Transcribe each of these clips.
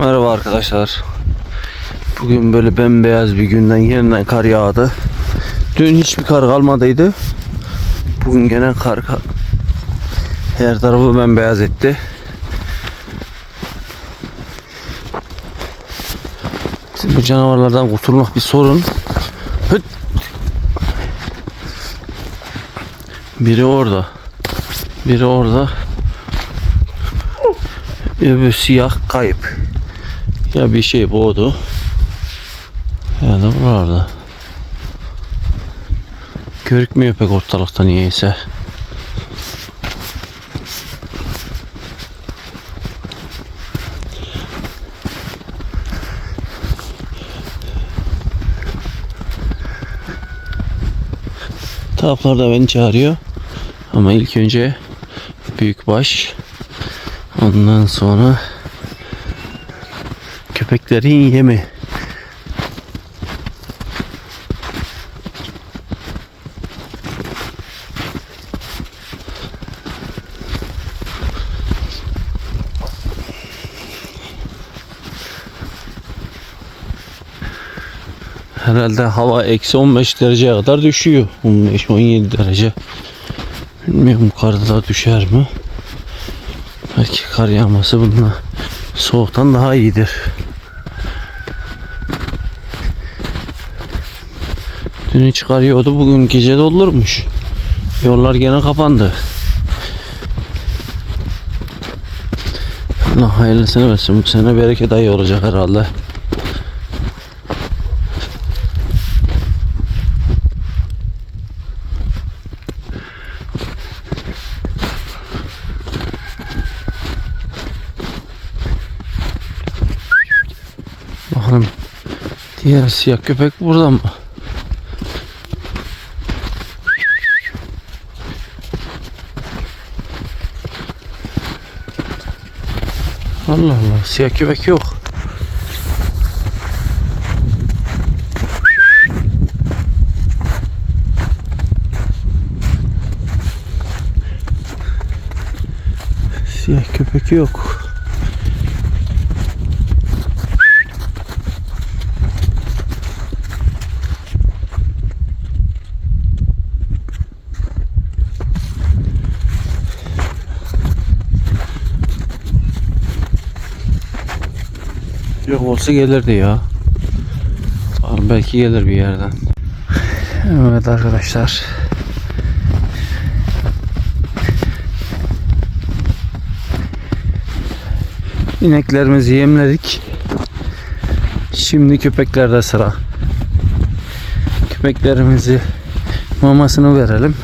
Merhaba arkadaşlar. Bugün böyle bembeyaz bir günden yeniden kar yağdı. Dün hiçbir kar kalmadıydı. Bugün gene kar ka- her tarafı bembeyaz etti. Şimdi bu canavarlardan kurtulmak bir sorun. Hıt! Biri orada. Biri orada. Öbür siyah kayıp. Ya bir şey boğdu. Ya da buralarda. Görükmüyor pek ortalıkta niyeyse. Taraflar da beni çağırıyor. Ama ilk önce büyükbaş. Ondan sonra köpeklerin yemi. Herhalde hava eksi 15 dereceye kadar düşüyor. 15-17 derece. Bilmiyorum yukarıda da düşer mi? Belki kar yağması bununla soğuktan daha iyidir. Dün çıkarıyordu bugün gece doldurmuş. Yollar gene kapandı. Allah hayırlısını versin. Bu sene bereket ayı olacak herhalde. Bakalım diğer siyah köpek burada mı? Allah Allah siyah köpek yok. Siyah köpek yok. Yok olsa gelirdi ya. Belki gelir bir yerden. Evet arkadaşlar. İneklerimizi yemledik. Şimdi köpeklerde sıra. Köpeklerimizi mamasını verelim.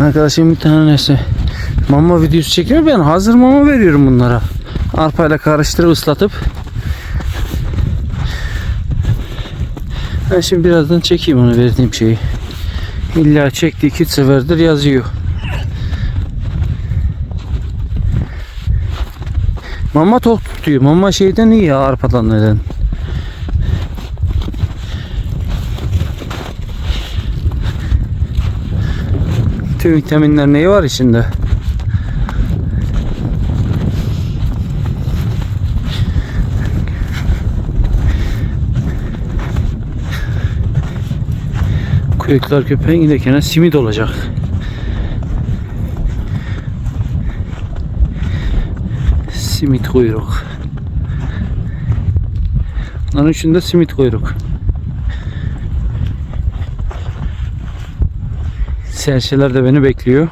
Arkadaşım bir tanesi mama videosu çekiyor. Ben hazır mama veriyorum bunlara. Arpayla karıştırıp ıslatıp Ben şimdi birazdan çekeyim onu verdiğim şeyi. İlla çekti iki seferdir yazıyor. Mama tok tutuyor. Mama şeyden iyi ya arpadan neden? Tüm vitaminler neyi var içinde? Kuyuklar köpeğin giderken simit olacak. Simit kuyruk. Onun içinde simit kuyruk. Serçeler de beni bekliyor.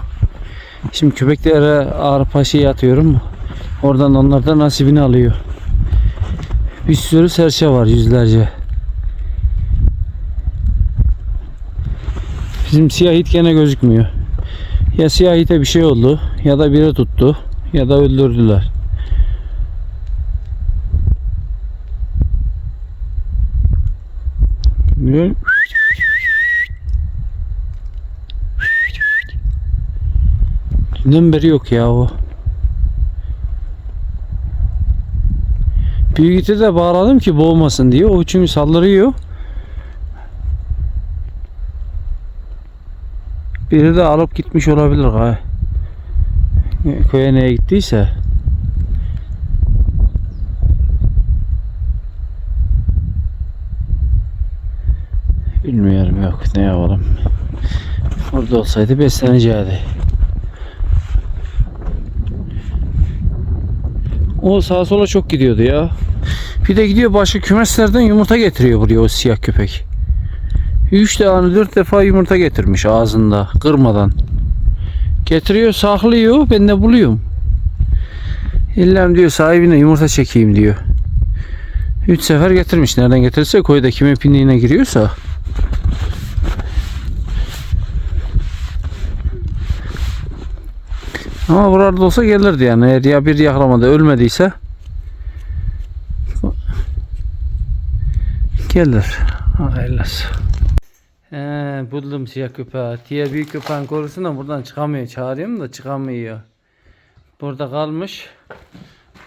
Şimdi köpeklere arpa şey atıyorum. Oradan onlar da nasibini alıyor. Bir sürü serçe var yüzlerce. Bizim siyah it gene gözükmüyor. Ya siyah ite bir şey oldu ya da biri tuttu ya da öldürdüler. Bilmiyorum. Dünden beri yok ya o. Büyük de bağladım ki boğmasın diye. O çünkü saldırıyor. Biri de alıp gitmiş olabilir ha. Köye neye gittiyse. Bilmiyorum yok ne yapalım. Orada olsaydı besleneceğiydi. O sağa sola çok gidiyordu ya. Bir de gidiyor başka kümeslerden yumurta getiriyor buraya o siyah köpek. Üç tane dört defa yumurta getirmiş ağzında kırmadan. Getiriyor saklıyor ben de buluyorum. İllem diyor sahibine yumurta çekeyim diyor. Üç sefer getirmiş. Nereden getirirse koyda kimin pinliğine giriyorsa. Ama burada olsa gelirdi yani. Eğer ya bir yakalamada ölmediyse gelir. Hayırlısı. He, buldum siyah köpeği. Diğer büyük köpeğin korusuna buradan çıkamıyor. Çağırıyorum da çıkamıyor. Burada kalmış.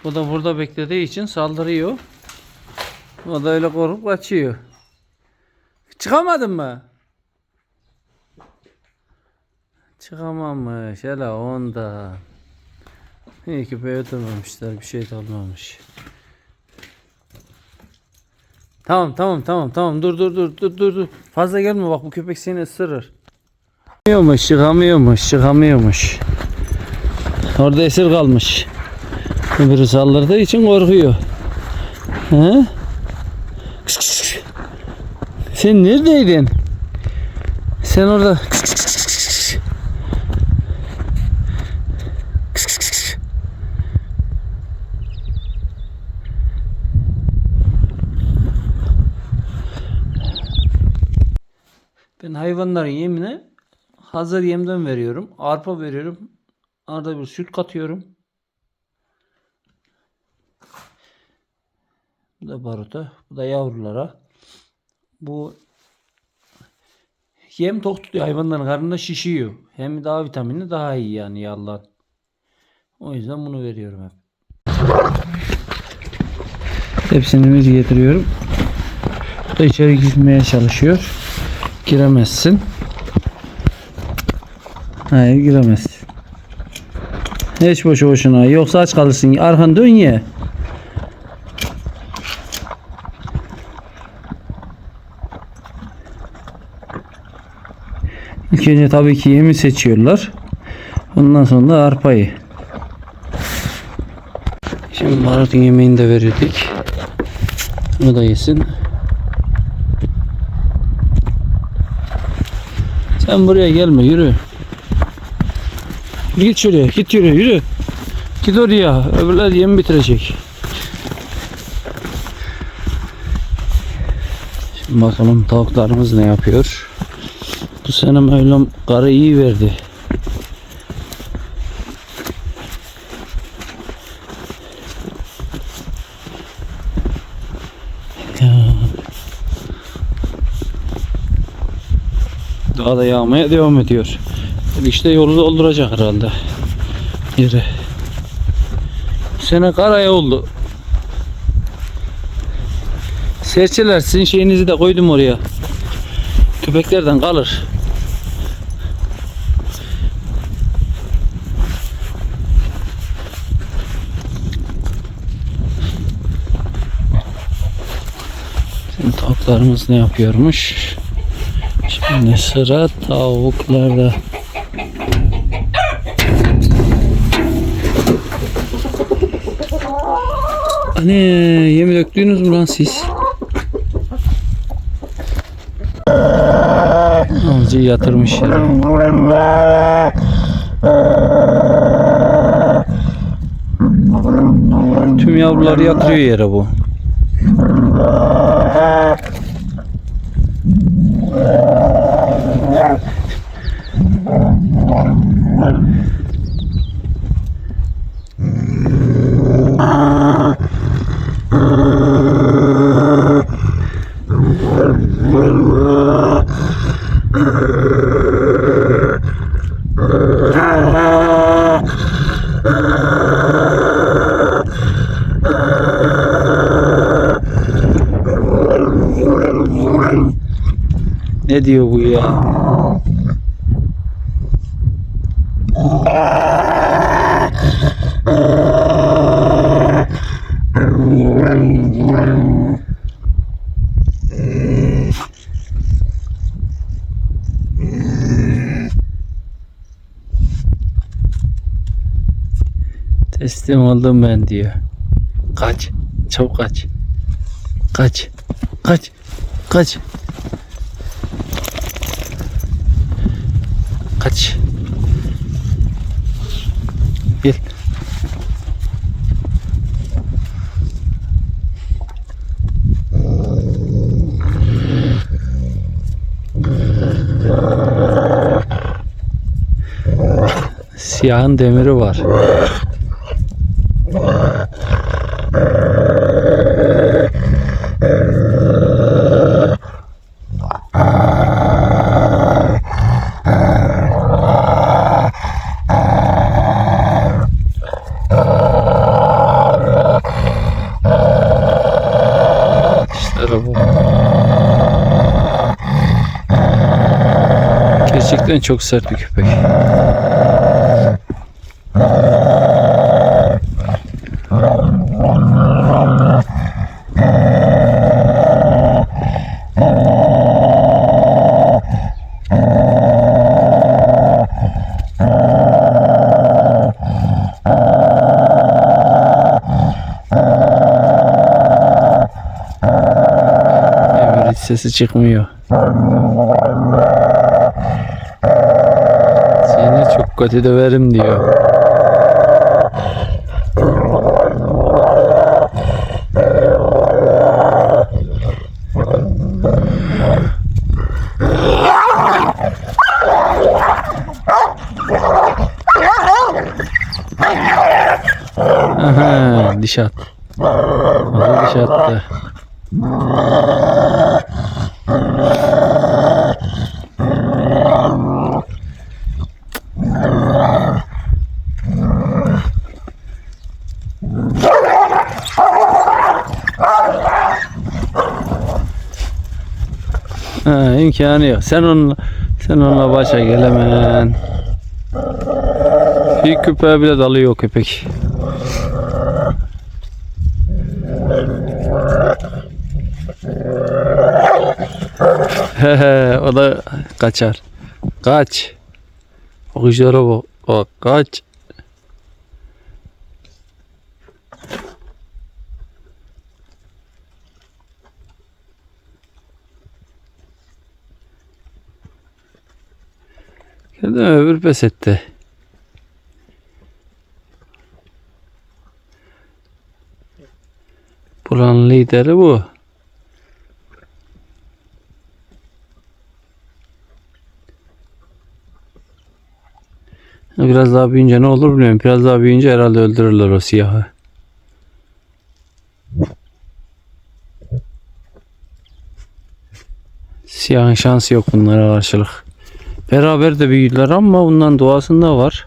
Bu da burada beklediği için saldırıyor. O da öyle korkup kaçıyor. Çıkamadın mı? Çıkamamış. Hele onda. İyi ki öldürmemişler. Bir şey de olmamış. Tamam tamam tamam tamam dur dur dur dur dur dur. Fazla gelme bak bu köpek seni ısırır. Çıkamıyormuş çıkamıyormuş çıkamıyormuş. Orada esir kalmış. Öbürü saldırdığı için korkuyor. He? Sen neredeydin? Sen orada kıs. Kıs kıs kıs kıs. Ben hayvanların yemine hazır yemden veriyorum. Arpa veriyorum. Arada bir süt katıyorum. Bu da baruta. Bu da yavrulara. Bu yem tok tutuyor. Hayvanların karnında şişiyor. Hem daha vitaminli daha iyi yani yallar. O yüzden bunu veriyorum hep. Hepsini bir getiriyorum. Bu da içeri girmeye çalışıyor. Giremezsin. Hayır giremezsin. Hiç boşu boşuna. Yoksa aç kalırsın. Arkan dön ye. İlk önce tabii ki yemi seçiyorlar. Ondan sonra da arpayı. Şimdi baharatın yemeğini de verirdik. O da yesin. Sen buraya gelme yürü. Git şuraya git yürü yürü. Git oraya öbürler yemi bitirecek. Şimdi bakalım tavuklarımız ne yapıyor. Bu sene Mevlam karı iyi verdi. Daha da yağmaya devam ediyor. İşte yolu dolduracak herhalde. Yere. Bu sene karaya oldu. Serçeler sizin şeyinizi de koydum oraya. Köpeklerden kalır. Şimdi tavuklarımız ne yapıyormuş? Şimdi sıra tavuklarda. Hani yemi döktünüz mü lan siz? Amca yatırmış yere. Tüm yavruları yatırıyor yere bu. ne diyor bu ya? Teslim oldum ben diyor. Kaç. Çok kaç. Kaç. Kaç. Kaç. Gel. Siyahın demiri var. İşte bu. Gerçekten çok sert bir köpek. Sesi çıkmıyor. Kötü döverim diyor. Aha, diş at. Fazla diş attı. Ha, imkanı yok. Sen onunla, sen onunla başa gelemen. Bir köpeğe bile dalıyor o köpek. O da kaçar. Kaç. Kuşlara bak. Bak kaç. Geldi mi öbür pes etti. Buranın lideri bu. Biraz daha büyüyünce ne olur bilmiyorum. Biraz daha büyüyünce herhalde öldürürler o siyahı. Siyahın şansı yok bunlara karşılık. Beraber de büyüdüler ama bundan doğasında var.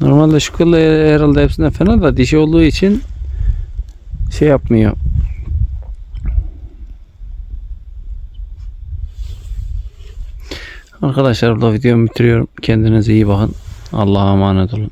Normalde şu kılı herhalde hepsinde fena da dişi olduğu için şey yapmıyor. Arkadaşlar burada videomu bitiriyorum. Kendinize iyi bakın. Allah'a emanet olun.